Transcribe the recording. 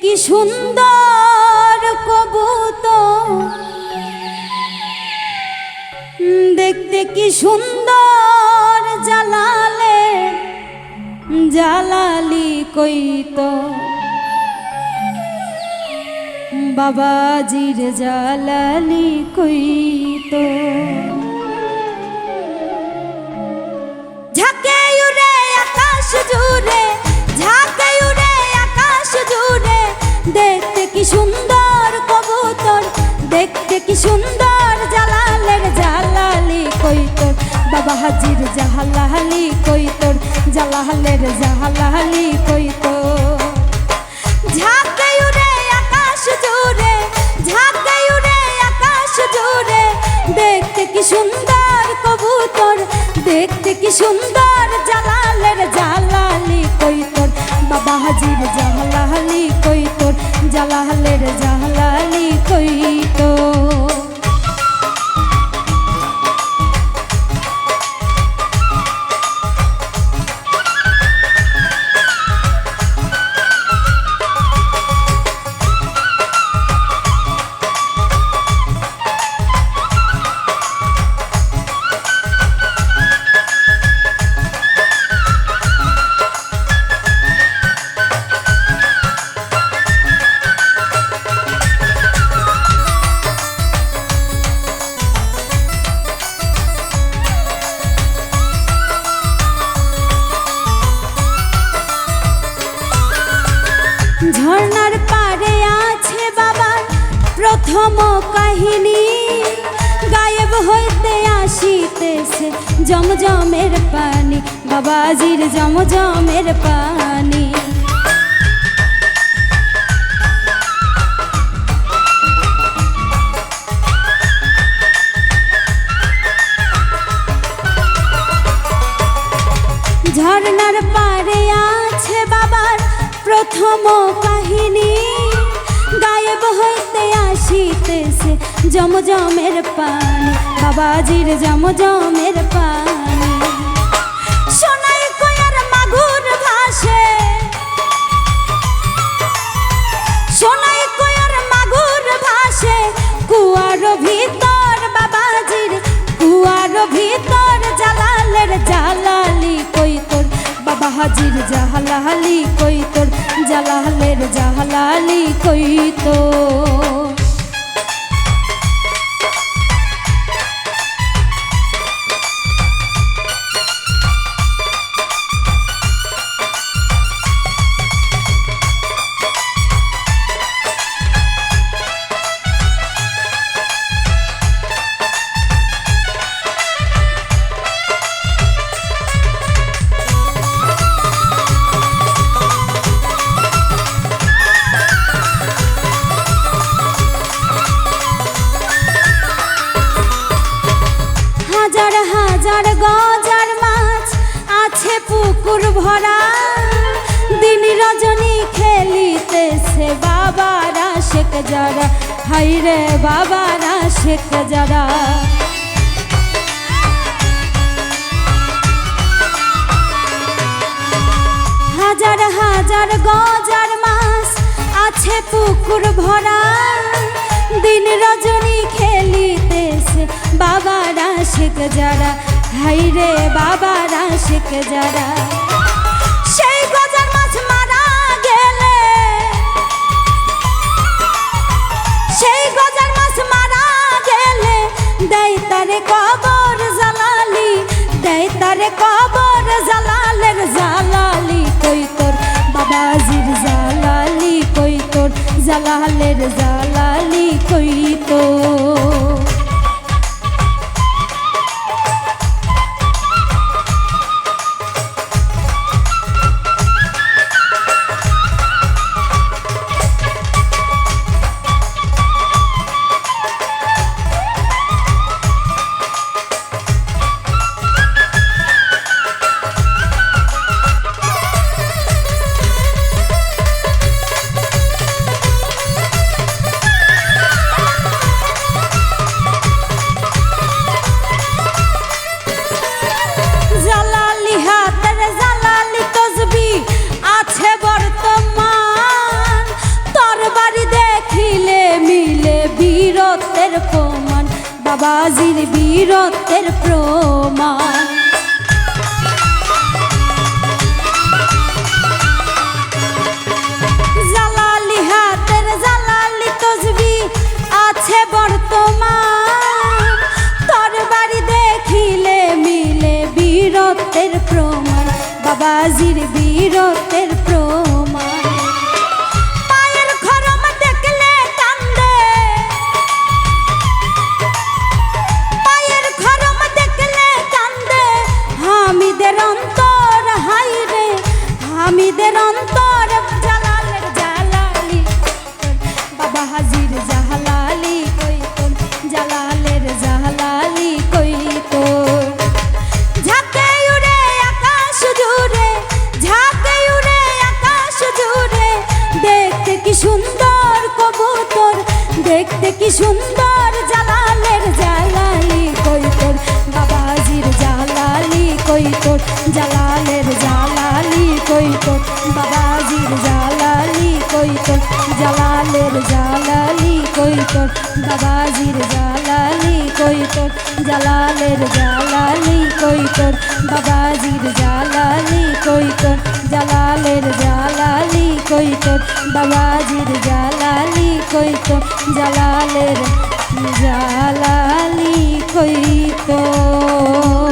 কি সুন্দর কবুতর। দেখতে কি সুন্দর জালালে জালালি কইতো বাবাজির জালালি কইতো দেখতে কি সুন্দর জালালের জালালি কইতর বাবা হাজির জাহালালি কইতর জালালের জাহালালি কইতর ঝাঁকে উড়ে আকাশ জুড়ে, ঝাঁকে উড়ে আকাশ জুড়ে। দেখতে কি সুন্দর কবুতর, দেখতে কি সুন্দর জালালের জালালি কইতর বাবা হাজির কইতর জালালের জালালি কইতর ঝর্ণার পারে আছে বাবার প্রথম কাহিনী। গায়েব হইতে আসিতেছে জমজমের পানি, বাবাজির জমজমের পানি। ঝর্ণার পারে প্রথম কাহিনী। গায়েব হইতে আসিতেছে জমজমের পানি। বাবাজির জমজমের পানি। সোনাই কয়ার মাগুর ভাসে। সোনাই কয়ার মাগুর ভাসে। কুয়ার ভিতর বাবাজির, কুয়ার ভিতর জালালের জালালি কইতর বাবা হাজির জাহালালি কইতর জালালের জাহালালি কইতর পুকুর ভরা দিন রজনী খেলিতেছে বাবারা শেখ যারা। হাইরে বাবারা শেখ যারা। হাজার হাজার গজার মাছ আছে পুকুর ভরা। দিন রজনী খেলিতেছে বাবারা শেখ যারা। হাইরে বাবারা শেখ যারা। সেই গজার মাছ মারা গেলে। সেই গজার মাছ মারা গেলে। দেয় তারে কবর জালালি, দেয় তারে কবর জালালের জালালি। কই তোর বাবাজির জালালি, কই তোর জালালের জালালি, কই তোর বাবাজির বীরত্বের প্রমাণ। হাতের জালালি তসবি আছে বর্তমান। দেখিলে মিলে বীরত্বের প্রমাণ, বাবাজির বীরত্বের প্রমাণ। সুন্দর জালালের জালালি কই তোর বাবাজির জালালি কই তোর জালালের জালালি কই তোর বাবাজির জালালি কই তোর জালালের জালালি কই তোর বাবাজির জালালি কই তোর জালালের জালালি কই তোর বাবাজির জালালি কই তোর জালালের জালালি কই তোর বাবাজির জালালি কই তোর জালালের জালালি কই তোর